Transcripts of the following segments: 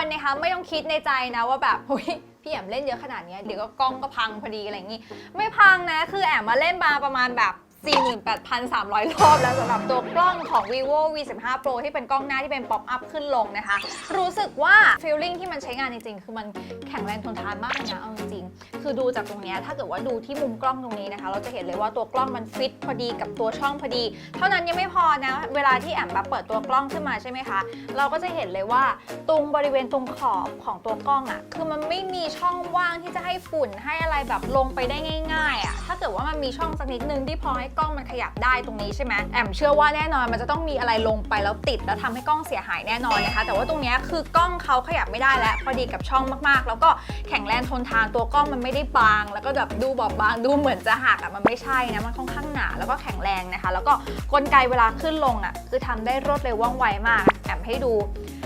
คนนะคะไม่ต้องคิดในใจนะว่าแบบเฮ้ยพี่แอมเล่นเยอะขนาดเนี้ยเดี๋ยวก็กล้องก็พังพอดีอะไรอย่างงี้ ไม่พังนะ คือแอมมาเล่นมาประมาณแบบ 48,300 รอบแล้วสำหรับตัวกล้องของ vivo v 1 5 pro ที่เป็นกล้องหน้าที่เป็นป๊อปอัพขึ้นลงนะคะ รู้สึกว่า feeling ที่มันใช้งานจริงๆ คือมันแข็งแรงทนทานมากเลยนะเอาจริงๆ คือดูจากตรงนี้ถ้าเกิดว่าดูที่มุมกล้องตรงนี้นะคะ เราจะเห็นเลยว่าตัวกล้องมันฟิตพอดีกับตัวช่องพอดี เท่านั้นยังไม่พอนะ เวลาที่แอมแบบเปิดตัวกล้องขึ้นมาใช่ไหมคะ เราก็จะเห็นเลยว่าตรงบริเวณตรงขอบของตัวกล้องอะ่ะ คือมันไม่มีช่องว่างที่จะให้ฝุ่นให้อะไรแบบลงไปได้ง่าย ๆอะ่ะ ถ้าเกิดว่ามันมีช่องสักนิดนึงที่พอให้กล้องมันขยับได้ตรงนี้ใช่ไหมแอมเชื่อว่าแน่นอนมันจะต้องมีอะไรลงไปแล้วติด แล้วทำให้กล้องเสียหายแน่นอนนะคะ แต่ว่าตรงนี้คือกล้องเขาขยับไม่ได้แล้วพอดีกับช่องมากๆ แล้วก็แข็งแรงทนทานตัวกล้องมันไม่ได้บาง แล้วก็แบบดูบอบบางดูเหมือนจะหักอะมันไม่ใช่นะมันค่อนข้างหนาแล้วก็แข็งแรงนะคะ แล้วก็กลไกเวลาขึ้นลงอะคือทำได้รวดเร็วว่องไวมากแอมให้ดู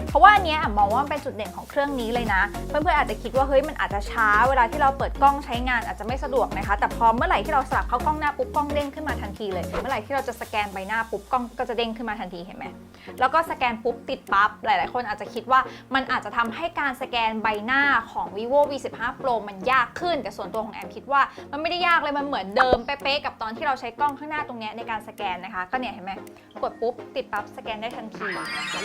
เพราะว่าอันเนี้ยมองว่ามันเป็นจุดเด่นของเครื่องนี้เลยนะ เพื่อนๆอาจจะคิดว่าเฮ้ยมันอาจจะช้าเวลาที่เราเปิดกล้องใช้งานอาจจะไม่สะดวกนะคะ แต่พอเมื่อไหร่ที่เราสลับเข้ากล้องหน้าปุ๊บกล้องเด้งขึ้นมาทันทีเลย เมื่อไหร่ที่เราจะสแกนใบหน้าปุ๊บกล้องก็จะเด้งขึ้นมาทันทีเห็นไหมแล้วก็สแกนปุ๊บติดปั๊บหลาย ๆ คนอาจจะคิดว่ามันอาจจะทำให้การสแกนใบหน้าของ vivo v 1 5 pro มันยากขึ้น แต่ส่วนตัวของแอมคิดว่ามันไม่ได้ยากเลยมันเหมือนเดิมเป๊ะๆกับตอนที่เราใช้กล้องข้างหน้าตรงเนี้ยในการสแกนนะคะ ก็เนี่ยเห็นไหมกดปุ๊บติดปั๊บสแกนได้ทันที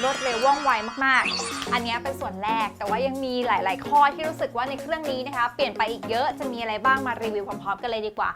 รวดเร็วว่องไวมากๆอันนี้เป็นส่วนแรก แต่ว่ายังมีหลาย ๆ ข้อที่รู้สึกว่าในเครื่องนี้นะคะ เปลี่ยนไปอีกเยอะ จะมีอะไรบ้างมารีวิวพร้อม ๆ กันเลยดีกว่า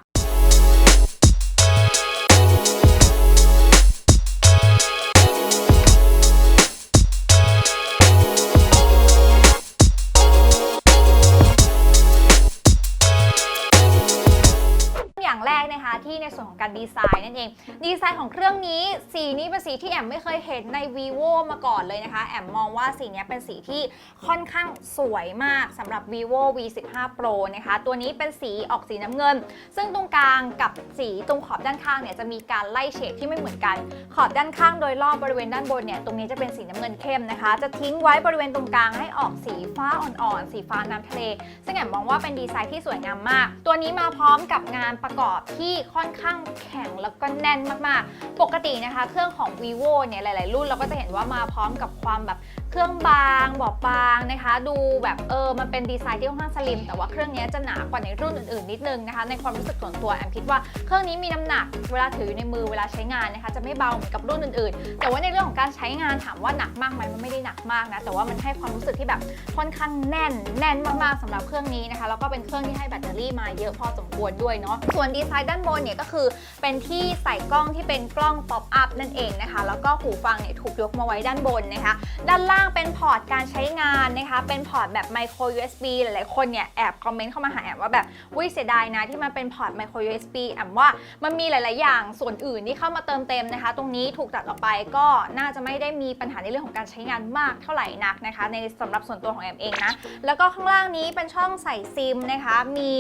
อย่างแรกนะคะที่ในส่วนของการดีไซน์ องดีไซน์ของเครื่องนี้ สีนี้เป็นสีที่แอมไม่เคยเห็นใน vivo มาก่อนเลยนะคะ แอมมองว่าสีนี้เป็นสีที่ค่อนข้างสวยมากสำหรับ vivo v 1 5 pro นะคะ ตัวนี้เป็นสีออกสีน้ำเงิน ซึ่งตรงกลางกับสีตรงขอบด้านข้างเนี่ยจะมีการไล่เฉดที่ไม่เหมือนกัน ขอบด้านข้างโดยรอบบริเวณด้านบนเนี่ยตรงนี้จะเป็นสีน้ำเงินเข้มนะคะ จะทิ้งไว้บริเวณตรงกลางให้ออกสีฟ้าอ่อนๆสีฟ้าน้ำทะเล ซึ่งแอมมองว่าเป็นดีไซน์ที่สวยงามมาก ตัวนี้มาพร้อมกับงานประกอบที่ค่อนข้างแข็งแล้วก็แน่นมากๆ ปกตินะคะ เครื่องของ vivo เนี่ยหลาย ๆ รุ่นเราก็จะเห็นว่ามาพร้อมกับความแบบ เครื่องบางบอบบางนะคะ ดูแบบเออมันเป็นดีไซน์ที่ค่อนข้างสลิม แต่ว่าเครื่องนี้จะหนากว่าในรุ่นอื่นๆนิดนึงนะคะ ในความรู้สึกส่วนตัวแอมคิดว่าเครื่องนี้มีน้ำหนักเวลาถืออยู่ในมือเวลาใช้งานนะคะ จะไม่เบาเหมือนกับรุ่นอื่นๆ แต่ว่าในเรื่องของการใช้งานถามว่าหนักมากไหมมันไม่ได้หนักมากนะแต่ว่ามันให้ความรู้สึกที่แบบค่อนข้างแน่นแน่นมากๆสำหรับเครื่องนี้นะคะแล้วก็เป็นเครื่องที่ให้แบตเตอรี่มาเยอะพอสมควรด้วยเนาะส่วนดีไซน์ด้านบนเนี่ยก็คือเป็นที่ใส่กล้องที่เป็นกล้องป๊อปอัพนั่นเองนะคะแล้วก็หูฟังเนี่ยถูกยกมาไว้ด้านบนนะคะ ด้านล่างเป็นพอร์ตการใช้งานนะคะ เป็นพอร์ตแบบ micro USB หลายๆ คนเนี่ยแอบคอมเมนต์เข้ามาหาแอมว่าแบบวิเสียดายนะที่มันเป็นพอร์ต micro USB แอมว่ามันมีหลาย ๆ อย่างส่วนอื่นที่เข้ามาเติมเต็มนะคะ ตรงนี้ถูกตัดออกไปก็น่าจะไม่ได้มีปัญหาในเรื่องของการใช้งานมากเท่าไหร่นักนะคะ ในสำหรับส่วนตัวของแอมเองนะ แล้วก็ข้างล่างนี้เป็นช่องใส่ซิมนะคะ มี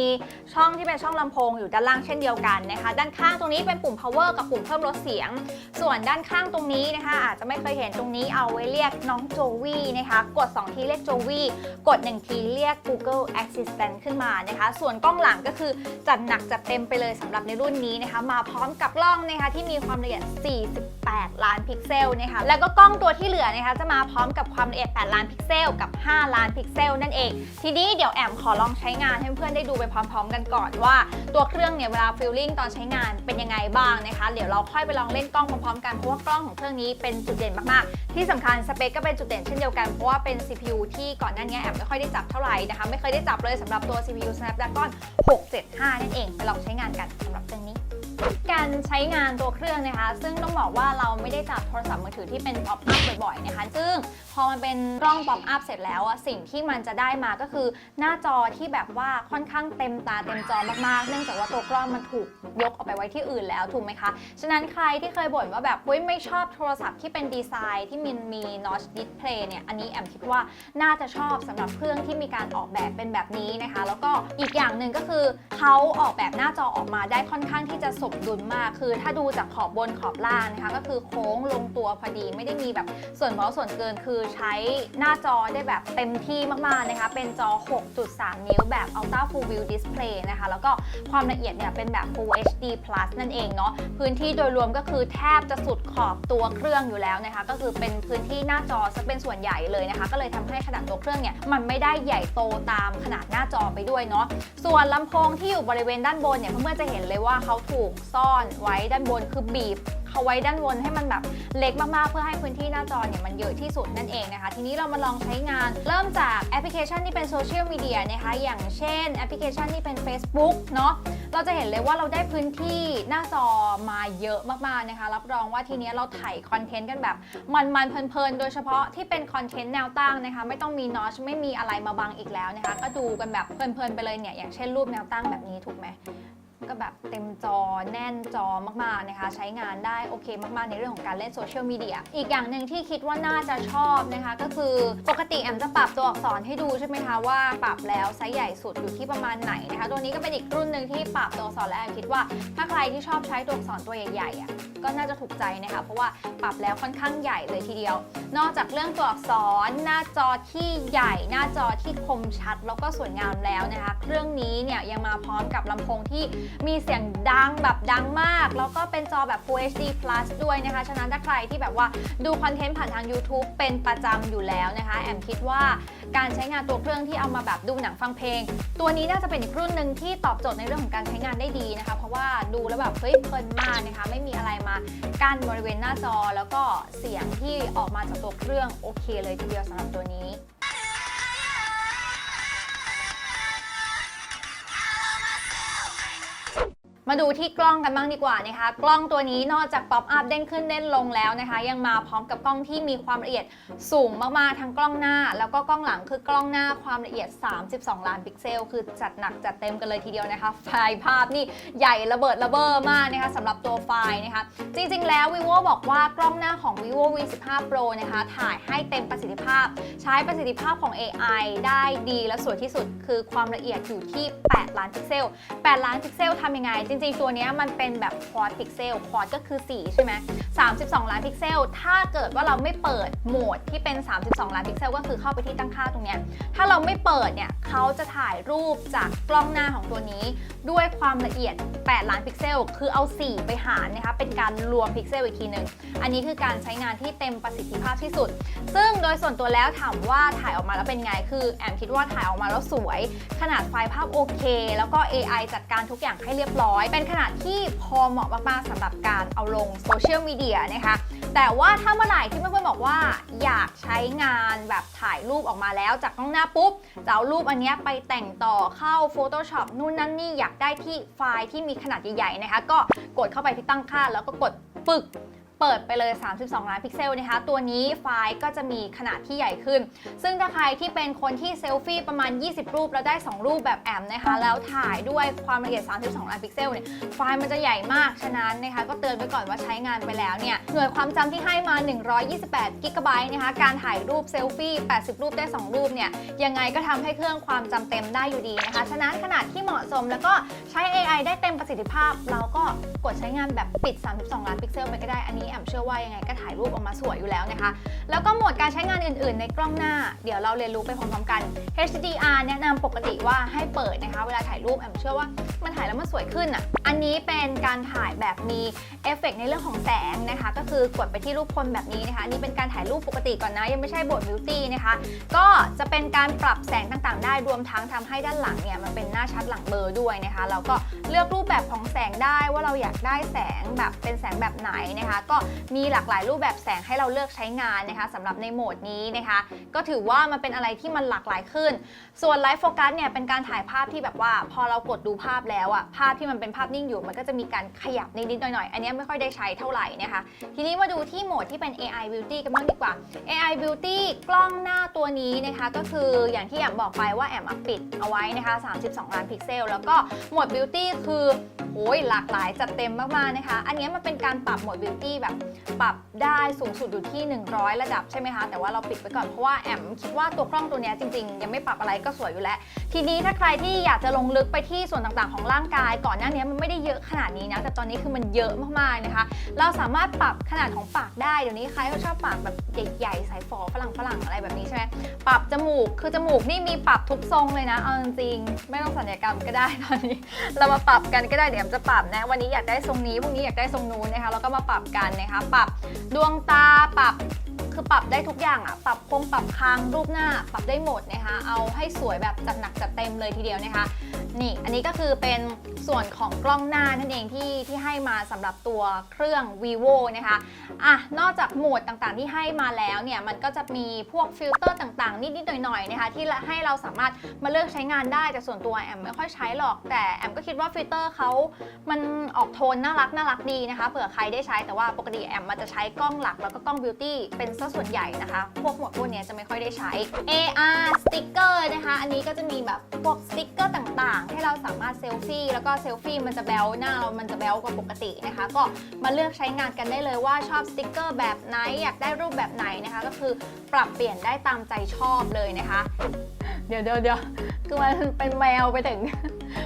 ช่องที่เป็นช่องลำโพงอยู่ด้านล่างเช่นเดียวกันนะคะ ด้านข้างตรงนี้เป็นปุ่ม power กับปุ่มเพิ่มลดเสียง ส่วนด้านข้างตรงนี้นะคะ อาจจะไม่เคยเห็นตรงนี้เอาไว้เรียกน้องโจวี่นะคะ กด 2 ทีเรียกโจวี่กด 1 ทีเรียก Google Assistant ขึ้นมานะคะ ส่วนกล้องหลังก็คือจัดหนักจัดเต็มไปเลยสำหรับในรุ่นนี้นะคะ มาพร้อมกับกล้องนะคะที่มีความละเอียด 48 ล้านพิกเซลนะคะ แล้วก็กล้องตัวที่เหลือนะคะ จะมาพร้อมกับความละเอียด 8 ล้านพิกเซลกับ 5 ล้านพิกเซลนั่นเอง ทีนี้เดี๋ยวแอมขอลองใช้งานให้เพื่อนได้ดูไปพร้อม ๆ กันก่อนว่าตัวเครื่องเนี่ยเวลาฟิลลิ่งตอนใช้งานเป็นยังไงบ้างนะคะ เดี๋ยวเราค่อยไปลองเล่นกล้องพร้อมๆกันเพราะว่ากล้องของเครื่องนี้เป็นจุดเด่นมากๆ ที่สำคัญสเปคก็เป็นจุดเด่นเช่นเดียวกัน เพราะว่าเป็น CPU ที่ก่อนหน้านี้แอบไม่ค่อยได้จับเท่าไหร่นะคะ ไม่เคยได้จับเลยสำหรับตัว CPU Snapdragon 675 นั่นเอง ไปลองใช้งานกันสำหรับเครื่องนี้ การใช้งานตัวเครื่องนะคะ ซึ่งต้องบอกว่าเราไม่ได้จับโทรศัพท์มือถือที่เป็นป๊อปอัพบ่อยๆนะคะ ซึ่งพอมันเป็นกล้องป๊อปอัพเสร็จแล้วอะสิ่งที่มันจะได้มาก็คือหน้าจอที่แบบว่าค่อนข้างเต็มตาเต็มจอมากๆ เนื่องจากว่าตัวกล้องมันถูกยกออกไปไว้ที่อื่นแล้วถูกไหมคะ ฉะนั้นใครที่เคยบ่นว่าแบบเฮ้ยไม่ชอบโทรศัพท์ที่เป็นดีไซน์ที่มันมี notch display เนี่ย อันนี้แอมคิดว่าน่าจะชอบสำหรับเครื่องที่มีการออกแบบเป็นแบบนี้นะคะ แล้วก็อีกอย่างหนึ่งก็คือเขาออกแบบหน้าจอออกมาได้ค่อนข้างที่จะสมมดุลมาก คือถ้าดูจากขอบบนขอบล่างนะคะก็คือโค้งลงตัวพอดีไม่ได้มีแบบส่วนเบาส่วนเกินคือใช้หน้าจอได้แบบเต็มที่มากๆนะคะ เป็นจอ 6.3 นิ้วแบบ Ultra Full View Display นะคะ แล้วก็ความละเอียดเนี่ยเป็นแบบ Full HD Plus นั่นเองเนาะพื้นที่โดยรวมก็คือแทบจะสุดขอบตัวเครื่องอยู่แล้วนะคะ ก็คือเป็นพื้นที่หน้าจอซะเป็นส่วนใหญ่เลยนะคะ ก็เลยทำให้ขนาดตัวเครื่องเนี่ยมันไม่ได้ใหญ่โตตามขนาดหน้าจอไปด้วยเนาะส่วนลำโพงที่อยู่บริเวณด้านบนเนี่ยเพื่อนๆจะเห็นเลยว่าเขาถูกซ่อนไว้ด้านบนคือบีบเขาไว้ด้านบนให้มันแบบเล็กมากๆ เพื่อให้พื้นที่หน้าจอเนี่ยมันเยอะที่สุดนั่นเองนะคะ ทีนี้เรามาลองใช้งาน เริ่มจากแอปพลิเคชันที่เป็นโซเชียลมีเดียนะคะ อย่างเช่นแอปพลิเคชันที่เป็น Facebook เนาะเราจะเห็นเลยว่าเราได้พื้นที่หน้าจอมาเยอะมากๆนะคะ รับรองว่าทีนี้เราถ่ายคอนเทนต์กันแบบมันๆเพลินๆ โดยเฉพาะที่เป็นคอนเทนต์แนวตั้งนะคะ ไม่ต้องมีนอชไม่มีอะไรมาบังอีกแล้วนะคะ ก็ดูกันแบบเพลินๆไปเลยเนี่ยอย่างเช่นรูปแนวตั้งแบบนี้ถูกไหม ก็แบบเต็มจอแน่นจอมากๆนะคะ ใช้งานได้โอเคมากๆ ในเรื่องของการเล่นโซเชียลมีเดียอีกอย่างหนึ่งที่คิดว่าน่าจะชอบนะคะ ก็คือปกติแอมจะปรับตัวอักษรให้ดูใช่ไหมคะว่าปรับแล้วไซส์ใหญ่สุดอยู่ที่ประมาณไหนนะคะ ตัวนี้ก็เป็นอีกรุ่นหนึ่งที่ปรับตัวอักษรแล้วแอมคิดว่า ถ้าใครที่ชอบใช้ตัวอักษรตัวใหญ่ๆอะก็น่าจะถูกใจนะคะ เพราะว่าปรับแล้วค่อนข้างใหญ่เลยทีเดียว นอกจากเรื่องตัวอักษรหน้าจอที่ใหญ่ หน้าจอที่คมชัด แล้วก็สวยงามแล้วนะคะ เครื่องนี้เนี่ยยังมาพร้อมกับลำโพงที่มีเสียงดังแบบดังมาก แล้วก็เป็นจอแบบ Full HD Plus ด้วยนะคะ ฉะนั้นถ้าใครที่แบบว่าดูคอนเทนต์ผ่านทาง YouTube เป็นประจำอยู่แล้วนะคะ แอมคิดว่าการใช้งานตัวเครื่องที่เอามาแบบดูหนังฟังเพลง ตัวนี้น่าจะเป็นอีกรุ่นหนึ่งที่ตอบโจทย์ในเรื่องของการใช้งานได้ดีนะคะ เพราะว่าดูแล้วแบบเฮ้ยเพลินมากนะคะ ไม่มีอะไรมากั้นบริเวณหน้าจอ แล้วก็เสียงที่ออกมาจากตัวเครื่องโอเคเลยทีเดียวสำหรับตัวนี้ มาดูที่กล้องกันบ้างดีกว่านะคะ กล้องตัวนี้นอกจากป๊อปอัพเด้งขึ้นเด้นลงแล้วนะคะ ยังมาพร้อมกับกล้องที่มีความละเอียดสูงมากๆทั้งกล้องหน้า แล้วก็กล้องหลังคือกล้องหน้าความละเอียด 32 ล้านพิกเซล คือจัดหนักจัดเต็มกันเลยทีเดียวนะคะ ไฟล์ภาพนี่ใหญ่ระเบิดระเบ้อมากนะคะสำหรับตัวไฟล์นะคะ จริงๆแล้ว vivo บอกว่ากล้องหน้าของ vivo v 15 pro นะคะ ถ่ายให้เต็มประสิทธิภาพ ใช้ประสิทธิภาพของ AI ได้ดีและสวยที่สุด คือความละเอียดอยู่ที่ 8 ล้านพิกเซล 8 ล้านพิกเซลทำยังไงจริงๆ ตัวนี้มันเป็นแบบควอดพิกเซลควอดก็คือ 4 ใช่ไหม32 ล้านพิกเซล ถ้าเกิดว่าเราไม่เปิดโหมดที่เป็น 32 ล้านพิกเซล ก็คือเข้าไปที่ตั้งค่าตรงนี้ ถ้าเราไม่เปิดเนี่ยเขาจะถ่ายรูปจากกล้องหน้าของตัวนี้ ด้วยความละเอียด 8 ล้านพิกเซล คือเอา 4 ไปหารนะคะ เป็นการรวมพิกเซลอีกทีหนึ่ง อันนี้คือการใช้งานที่เต็มประสิทธิภาพที่สุด ซึ่งโดยส่วนตัวแล้วถามว่าถ่ายออกมาแล้วเป็นไง คือแอมคิดว่าถ่ายออกมาแล้วสวย ขนาดไฟล์ภาพโอเค แล้วก็ AI จัดการทุกอย่างให้เรียบร้อยเป็นขนาดที่พอเหมาะมากๆสำหรับการเอาลงโซเชียลมีเดียนะคะ แต่ว่าถ้าเมื่อไหร่ที่เพื่อนๆบอกว่า อยากใช้งานแบบถ่ายรูปออกมาแล้วจากกล้องหน้าปุ๊บจะเอารูปอันนี้ไปแต่งต่อเข้า Photoshop นู่นนั่นนี่อยากได้ที่ไฟล์ที่มีขนาดใหญ่ๆนะคะ ก็กดเข้าไปที่ตั้งค่าแล้วก็กดปึก เปิดไปเลย 32 ล้านพิกเซลนะคะ ตัวนี้ไฟล์ก็จะมีขนาดที่ใหญ่ขึ้น ซึ่งถ้าใครที่เป็นคนที่เซลฟี่ประมาณ 20 รูปแล้วได้ 2 รูปแบบแอมนะคะ แล้วถ่ายด้วยความละเอียด 32 ล้านพิกเซลเนี่ย ไฟล์มันจะใหญ่มาก ฉะนั้นนะคะ ก็เตือนไว้ก่อนว่าใช้งานไปแล้วเนี่ย หน่วยความจำที่ให้มา 128กิกะไบต์นะคะ การถ่ายรูปเซลฟี่ 80 รูปได้ 2 รูปเนี่ย ยังไงก็ทำให้เครื่องความจำเต็มได้อยู่ดีนะคะ ฉะนั้นขนาดที่เหมาะสมแล้วก็ใช้ AI ได้เต็มประสิทธิภาพ เราก็กดใช้งานแบบปิด 32 ล้านพิกเซลไปก็ได้ อันนี้แอมเชื่อว่ายังไงก็ถ่ายรูปออกมาสวยอยู่แล้วนะคะ แล้วก็โหมดการใช้งานอื่นๆ ในกล้องหน้า เดี๋ยวเราเรียนรู้ไปพร้อมๆกัน HDR แนะนำปกติว่าให้เปิดนะคะ เวลาถ่ายรูปแอมเชื่อว่ามันถ่ายแล้วมันสวยขึ้นอะ อันนี้เป็นการถ่ายแบบมีเอฟเฟกต์ในเรื่องของแสงนะคะ ก็คือกดไปที่รูปคนแบบนี้นะคะนนี้เป็นการถ่ายรูปปกติก่อนนะ ยังไม่ใช่บทบิวตี้นะคะ ก็จะเป็นการปรับแสงต่างๆ ได้รวมทั้งทำให้ด้านหลังเนี่ยมันเป็นหน้าชัดหลังเบลอร์ด้วยนะคะแล้วก็เลือกรูปแบบของแสงได้ว่าเราอยากได้แสงแบบเป็นแสงแบบไหนนะคะ ก็มีหลากหลายรูปแบบแสงให้เราเลือกใช้งานนะคะสำหรับในโหมดนี้นะคะ ก็ถือว่ามันเป็นอะไรที่มันหลากหลายขึ้น ส่วนไลฟ์โฟกัสเนี่ยเป็นการถ่ายภาพที่แบบว่า พอเรากดดูภาพแล้วอะภาพที่มันเป็นภาพนิ่งอยู่ มันก็จะมีการขยับนิดๆหน่อยๆอันนี้ไม่ค่อยได้ใช้เท่าไหร่นะคะ ทีนี้มาดูที่โหมดที่เป็น AI Beauty กันบ้างดีกว่า AI Beauty กล้องหน้าตัวนี้นะคะก็คืออย่างที่แอมบอกไปว่าแอมอะปิดเอาไว้นะคะ 32 ล้านพิกเซล แล้วก็โหมด Beauty คือโอ้ยหลากหลายจัดเต็มมากๆนะคะ อันนี้มันเป็นการปรับโหมด Beauty แบบปรับได้สูงสุดอยู่ที่ 100 ระดับใช่ไหมคะ แต่ว่าเราปิดไว้ก่อนเพราะว่าแอมคิดว่าตัวกล้องตัวนี้จริงๆ ยังไม่ปรับอะไรก็สวยอยู่แล้ว ทีนี้ถ้าใครที่อยากจะลงลึกไปที่ส่วนต่างๆ ของร่างกาย ก่อนหน้านี้มันไม่ได้เยอะขนาดนี้นะ แต่ตอนนี้คือมันเยอะมากๆนะคะ เราสามารถปรับขนาดของปากได้เดี๋ยวนี้ใครก็ชอบปากแบบใหญ่ๆ สายฝอฝรั่งฝรั่งอะไรแบบนี้ใช่ไหมปรับจมูกคือจมูกนี่มีปรับทุกทรงเลยนะเอาจริงๆไม่ต้องสัญญกรรมก็ได้ตอนนี้ เรามาปรับกันก็ได้เดี๋ยวแอมจะปรับนะวันนี้อยากได้ทรงนี้พรุ่งนี้อยากได้ทรงนู้นนะคะแล้วก็มาปรับกันนะคะปรับดวงตาปรับ คือปรับได้ทุกอย่างอะปรับโครงปรับคางรูปหน้า ปรับได้หมดนะคะ เอาให้สวยแบบจัดหนักจัดเต็มเลยทีเดียวนะคะ นี่ อันนี้ก็คือเป็นส่วนของกล้องหน้านั่นเองที่ที่ให้มาสำหรับตัวเครื่อง vivo นะคะอะนอกจากโหมดต่างๆที่ให้มาแล้วเนี่ย มันก็จะมีพวกฟิลเตอร์ต่างๆ นิดๆหน่อยๆนะคะ ที่ให้เราสามารถมาเลือกใช้งานได้แต่ส่วนตัวแอมไม่ค่อยใช้หรอก แต่แอมก็คิดว่าฟิลเตอร์เขามันออกโทนน่ารักน่ารักดีนะคะเผื่อใครได้ใช้แต่ว่าปกติแอมมันจะใช้กล้องหลักแล้วก็กล้องบิวตี้เป็นซะส่วนใหญ่นะคะ พวกหมวดพวกนี้จะไม่ค่อยได้ใช้ AR สติกเกอร์นะคะ อันนี้ก็จะมีแบบพวกสติกเกอร์ต่างๆ ให้เราสามารถเซลฟี่แล้วก็เซลฟี่มันจะแบลหน้าเรามันจะแบลกว่าปกตินะคะ ก็มาเลือกใช้งานกันได้เลยว่าชอบสติกเกอร์แบบไหนอยากได้รูปแบบไหนนะคะ ก็คือปรับเปลี่ยนได้ตามใจชอบเลยนะคะ เดี๋ยวเดี๋ยวเดี๋ยวคือมันเป็นแมวไปถึง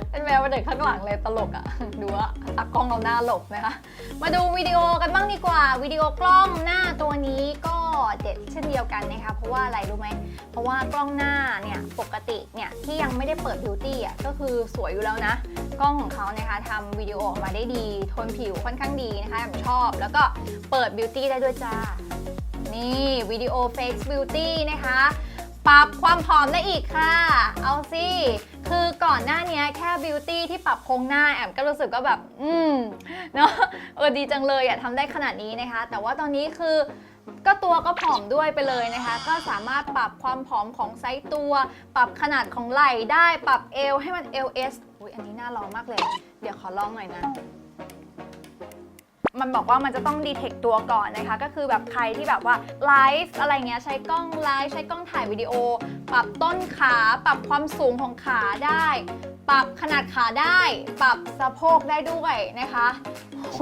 เป็นแมวไปถึงข้างหลังเลยตลกอะดูว่าตากล้องเราหน้าหลบนะคะ มาดูวิดีโอกันบ้างดีกว่าวิดีโอกล้องหน้าตัวนี้ก็เด็ดเช่นเดียวกันนะคะเพราะว่าอะไรรู้ไหมเพราะว่ากล้องหน้าเนี่ยปกติเนี่ยที่ยังไม่ได้เปิดบิวตี้อะก็คือสวยอยู่แล้วนะ กล้องของเขานะคะทำวิดีโอออกมาได้ดีโทนผิวค่อนข้างดีนะคะผมชอบ แล้วก็เปิดบิวตี้ได้ด้วยจ้านี่วิดีโอ Face Beauty นะคะปรับความผอมได้อีกค่ะ เอาสิ คือก่อนหน้านี้แค่บิวตี้ที่ปรับโครงหน้าแอมก็รู้สึกก็แบบ อืมเนาะเออดีจังเลยอะทำได้ขนาดนี้นะคะ แต่ว่าตอนนี้คือก็ตัวก็ผอมด้วยไปเลยนะคะ ก็สามารถปรับความผอมของไซส์ตัว ปรับขนาดของไหล่ได้ปรับเอวให้มัน LS อุ้ยอันนี้น่าลองมากเลย เดี๋ยวขอลองหน่อยนะ มันบอกว่ามันจะต้องดีเทคตัวก่อนนะคะ ก็คือแบบใครที่แบบว่าไลฟ์อะไรเงี้ยใช้กล้องไลฟ์ใช้กล้องถ่ายวิดีโอ ปรับต้นขา ปรับความสูงของขาได้ ปรับขนาดขาได้ ปรับสะโพกได้ด้วยนะคะโอ้โห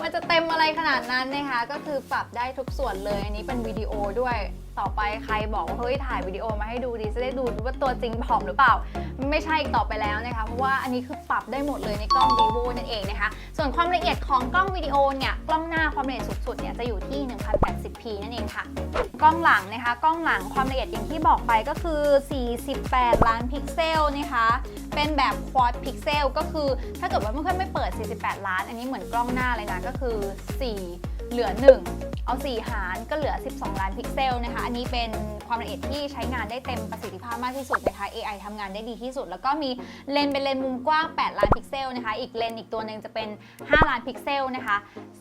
มันจะเต็มอะไรขนาดนั้นนะคะ ก็คือปรับได้ทุกส่วนเลย อันนี้เป็นวิดีโอด้วย ต่อไปใครบอกว่าเฮ้ยถ่ายวิดีโอมาให้ดูดีจะได้ดูว่าตัวจริงผอมหรือเปล่า ไม่ใช่อีกต่อไปแล้วนะคะ เพราะว่าอันนี้คือปรับได้หมดเลยในกล้อง vivo นั่นเองนะคะ ส่วนความละเอียดของกล้องวิดีโอเนี่ยกล้องหน้าความละเอียดสุดๆเนี่ยจะอยู่ที่ 1080p นั่นเองค่ะ กล้องหลังนะคะ กล้องหลังความละเอียดอย่างที่บอกไปก็คือ 48 ล้านพิกเซลนะคะเป็นแบบ quad pixel ก็คือถ้าเกิดว่าเพื่อนๆไม่เปิด 48 ล้าน อันนี้เหมือนกล้องหน้าเลยนะก็คือ 4 เหลือ 1 เอา 4 หารก็เหลือ 12 ล้านพิกเซลนะคะ อันนี้เป็นความละเอียดที่ใช้งานได้เต็มประสิทธิภาพมากที่สุดนะคะ AI ทำงานได้ดีที่สุด แล้วก็มีเลนเป็นเลนมุมกว้าง 8 ล้านพิกเซลนะคะ อีกเลนอีกตัวหนึ่งจะเป็น 5 ล้านพิกเซลนะคะ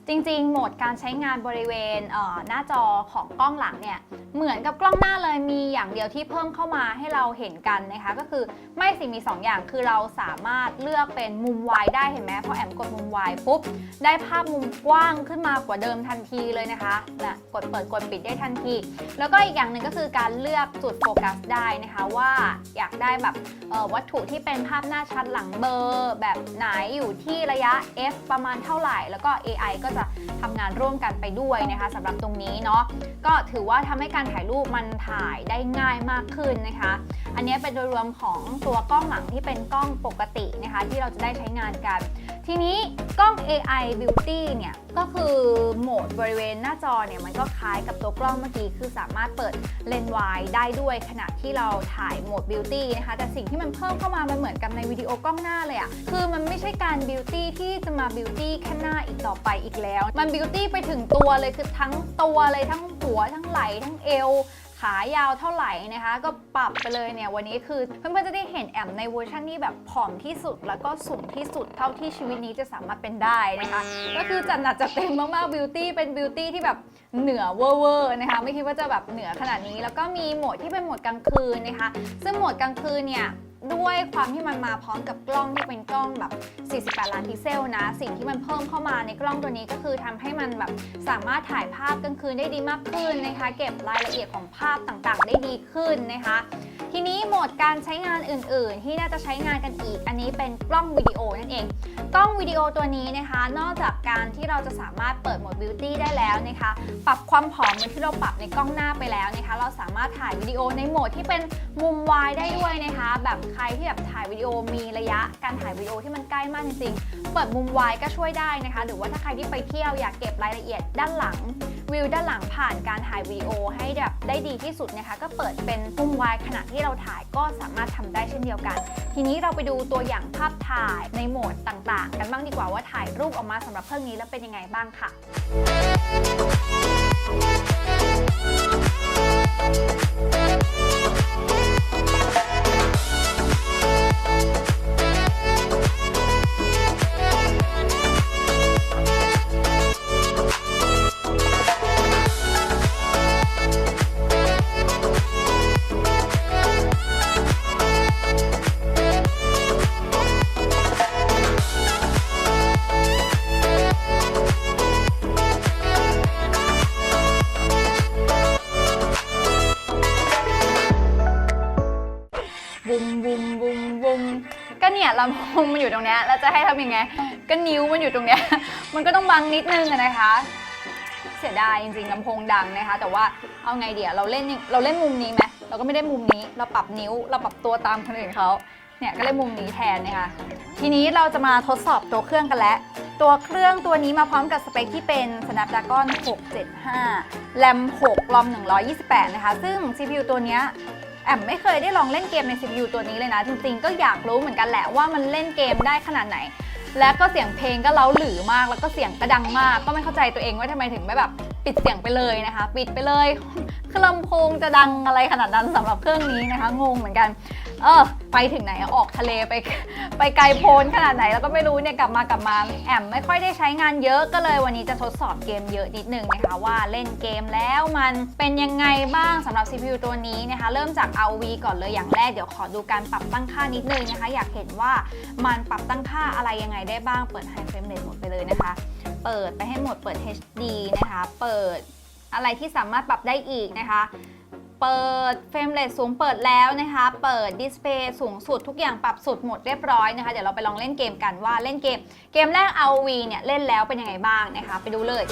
จริงๆ โหมดการใช้งานบริเวณเหน้าจอของกล้องหลังเนี่ยเหมือนกับกล้องหน้าเลยมีอย่างเดียวที่เพิ่มเข้ามาให้เราเห็นกันนะคะ ก็คือไม่สิมี 2 อย่างคือเราสามารถเลือกเป็นมุมวายได้เห็นไหมพอแอมกดมุมวายปุ๊บได้ภาพมุมกว้างขึ้นมากว่าเดิมทันทีเลยนะคะนะกดเปิดกดปิดได้ทันที แล้วก็อีกอย่างหนึ่งก็คือการเลือกจุดโฟกัสได้นะคะว่าอยากได้แบบวัตถุที่เป็นภาพหน้าชัดหลังเบอร์ แบบไหนอยู่ที่ระยะ f ประมาณเท่าไหร่ แล้วก็ AI ก็จะทำงานร่วมกันไปด้วยนะคะสำหรับตรงนี้เนาะก็ถือว่าทำให้การถ่ายรูปมันถ่ายได้ง่ายมากขึ้นนะคะ อันนี้เป็นโดยรวมของตัวกล้องหลังที่เป็นกล้องปกตินะคะ ที่เราจะได้ใช้งานกัน ทีนี้กล้อง AI Beauty เนี่ยก็คือโหมดบริเวณหน้าจอเนี่ยมันก็คล้ายกับตัวกล้องเมื่อกี้ คือสามารถเปิดเลนส์วายได้ด้วยขณะที่เราถ่ายโหมดบิวตี้นะคะ แต่สิ่งที่มันเพิ่มเข้ามา มันเหมือนกับในวิดีโอกล้องหน้าเลยอะคือมันไม่ใช่การบิวตี้ที่จะมาบิวตี้แค่หน้าอีกต่อไปอีกแล้ว มันบิวตี้ไปถึงตัวเลยคือทั้งตัวเลยทั้งหัวทั้งไหล่ทั้งเอว ขายาวเท่าไหร่นะคะ ก็ปรับไปเลยเนี่ยวันนี้คือเพื่อนๆจะได้เห็นแอมในเวอร์ชันที่แบบผอมที่สุด แล้วก็สูงที่สุดเท่าที่ชีวิตนี้จะสามารถเป็นได้นะคะก็คือจัดหนักจัดเต็มมากๆบิวตี้เป็นบิวตี้ที่แบบเหนือเวอร์ๆนะคะไม่คิดว่าจะแบบเหนือขนาดนี้ แล้วก็มีโหมดที่เป็นโหมดกลางคืนนะคะ ซึ่งโหมดกลางคืนเนี่ย ด้วยความที่มันมาพร้อมกับกล้องที่เป็นกล้องแบบ 48 ล้านพิกเซลนะ สิ่งที่มันเพิ่มเข้ามาในกล้องตัวนี้ก็คือทำให้มันแบบสามารถถ่ายภาพกลางคืนได้ดีมากขึ้นนะคะ เก็บรายละเอียดของภาพต่างๆ ได้ดีขึ้นนะคะ ทีนี้โหมดการใช้งานอื่น ๆ ที่น่าจะใช้งานกันอีก อันนี้เป็นกล้องวิดีโอนั่นเอง กล้องวิดีโอตัวนี้นะคะ นอกจากการที่เราจะสามารถเปิดโหมด Beauty ได้แล้วนะคะ ปรับความผอมเหมือนที่เราปรับในกล้องหน้าไปแล้วนะคะ เราสามารถถ่ายวิดีโอในโหมดที่เป็นมุมวายได้ด้วยนะคะ แบบใครที่แบบถ่ายวิดีโอมีระยะ การถ่ายวิดีโอที่มันใกล้มากจริงๆ เปิดมุมวายก็ช่วยได้นะคะ หรือว่าถ้าใครที่ไปเที่ยวอยากเก็บรายละเอียดด้านหลังวิวด้านหลังผ่านการถ่ายวิดีโอให้แบบ ได้ดีที่สุดนะคะ ก็เปิดเป็นมุมวายขณะที่เราถ่ายก็สามารถทำได้เช่นเดียวกัน ทีนี้เราไปดูตัวอย่างภาพถ่ายในโหมดต่างๆ กันบ้างดีกว่าว่าถ่ายรูปออกมาสำหรับเครื่องนี้แล้วเป็นยังไงบ้างค่ะบุ ลำโพงมันอยู่ตรงเนี้ยแล้วจะให้ทำยังไง ก็นิ้วมันอยู่ตรงเนี้ย มันก็ต้องบังนิดนึงอะนะคะ เสียดายจริงๆลำโพงดังนะคะ แต่ว่าเอาไงเดี๋ยวเราเล่นยังเราเล่นมุมนี้ไหมเราก็ไม่ได้มุมนี้ เราปรับนิ้ว เราปรับตัวตามคนอื่นเขาเนี่ยก็เล่นมุมนี้แทนนะคะ ทีนี้เราจะมาทดสอบตัวเครื่องกันแล้ว ตัวเครื่องตัวนี้มาพร้อมกับสเปคที่เป็น Snapdragon 675 RAM 6 ROM 128 นะคะ ซึ่ง CPU ตัวเนี้ย แอมไม่เคยได้ลองเล่นเกมใน CPU ตัวนี้เลยนะ จริงๆ ก็อยากรู้เหมือนกันแหละว่ามันเล่นเกมได้ขนาดไหน และก็เสียงเพลงก็เล้าหลือมาก แล้วก็เสียงกระดังมาก ก็ไม่เข้าใจตัวเองว่าทำไมถึงไม่แบบปิดเสียงไปเลยนะคะ ปิดไปเลยคือลำโพงจะดังอะไรขนาดนั้นสำหรับเครื่องนี้นะคะ งงเหมือนกัน เออ ไปถึงไหนออกทะเลไปไปไกลโพ้นขนาดไหนแล้วก็ไม่รู้เนี่ยกลับมากลับมาแอมไม่ค่อยได้ใช้งานเยอะก็เลยวันนี้จะทดสอบเกมเยอะนิดนึงนะคะว่าเล่นเกมแล้วมันเป็นยังไงบ้างสำหรับ CPU ตัวนี้นะคะเริ่มจาก RV ก่อนเลยอย่างแรกเดี๋ยวขอดูการปรับตั้งค่านิดนึงนะคะ อยากเห็นว่ามันปรับตั้งค่าอะไรยังไงได้บ้างเปิด High Frame Rate หมดไปเลยนะคะ เปิดไปให้หมดเปิด HD นะคะ เปิดอะไรที่สามารถปรับได้อีกนะคะ เปิดเฟรมเรทสูงเปิดแล้วนะคะ เปิดดิสเพย์สูงสุดทุกอย่างปรับสุดหมดเรียบร้อยนะคะ เดี๋ยวเราไปลองเล่นเกมกันว่าเล่นเกม เกมแรก ROV เนี่ยเล่นแล้วเป็นยังไงบ้างนะคะ ไปดูเลย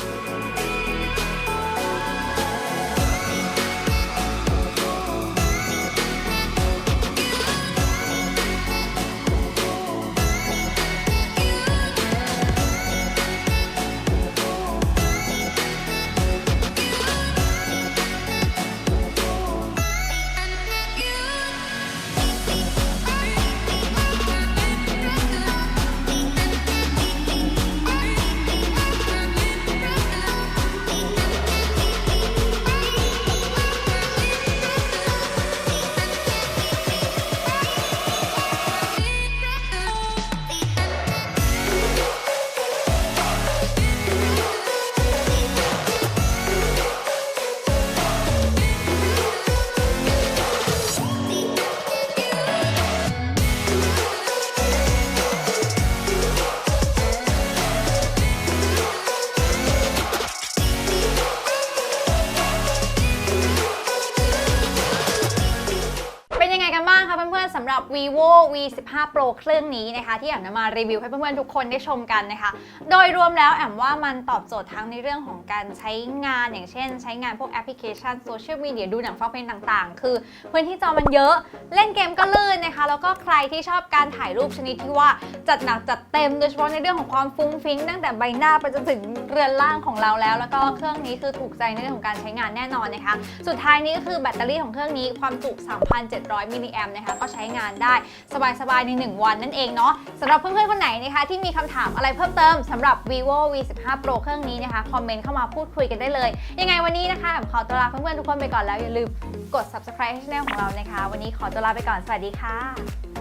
vivo v 1 5 pro เครื่องนี้นะคะ ที่แอมนำมารีวิวให้เพื่อนๆทุกคนได้ชมกันนะคะ โดยรวมแล้วแอมว่ามันตอบโจทย์ทั้งในเรื่องของการใช้งานอย่างเช่น ใช้งานพวกแอปพลิเคชันโซเชียลมีเดียดูหนังฟังเพลงต่างๆ คือพื้นที่จอมันเยอะเล่นเกมก็ลื่นนะคะ แล้วก็ใครที่ชอบการถ่ายรูปชนิดที่ว่าจัดหนักจัดเต็มโดยเฉพาะในเรื่องของความฟุ้งฟิ้งตั้งแต่ใบหน้าไปจนถึงเรือนร่างของเราแล้ว แล้วก็เครื่องนี้คือถูกใจในเรื่องของการใช้งานแน่นอนนะคะ สุดท้ายนี้ก็คือแบตเตอรี่ของเครื่องนี้ความจุ 3,700มิลลิแอมนะคะก็ใช้งานได้สบายๆใน 1 วันนั่นเองเนาะสำหรับเพื่อนๆคนไหนนะคะที่มีคำถามอะไรเพิ่มเติมสำหรับ vivo v 1 5 pro เครื่องนี้นะคะคอมเมนต์เข้ามาพูดคุยกันได้เลย ยังไงวันนี้นะคะผมขอตัวลาเพื่อนๆทุกคนไปก่อนแล้วอย่าลืมกด subscribe ให้ช่องของเรานะคะ วันนี้ขอตัวลาไปก่อนสวัสดีค่ะ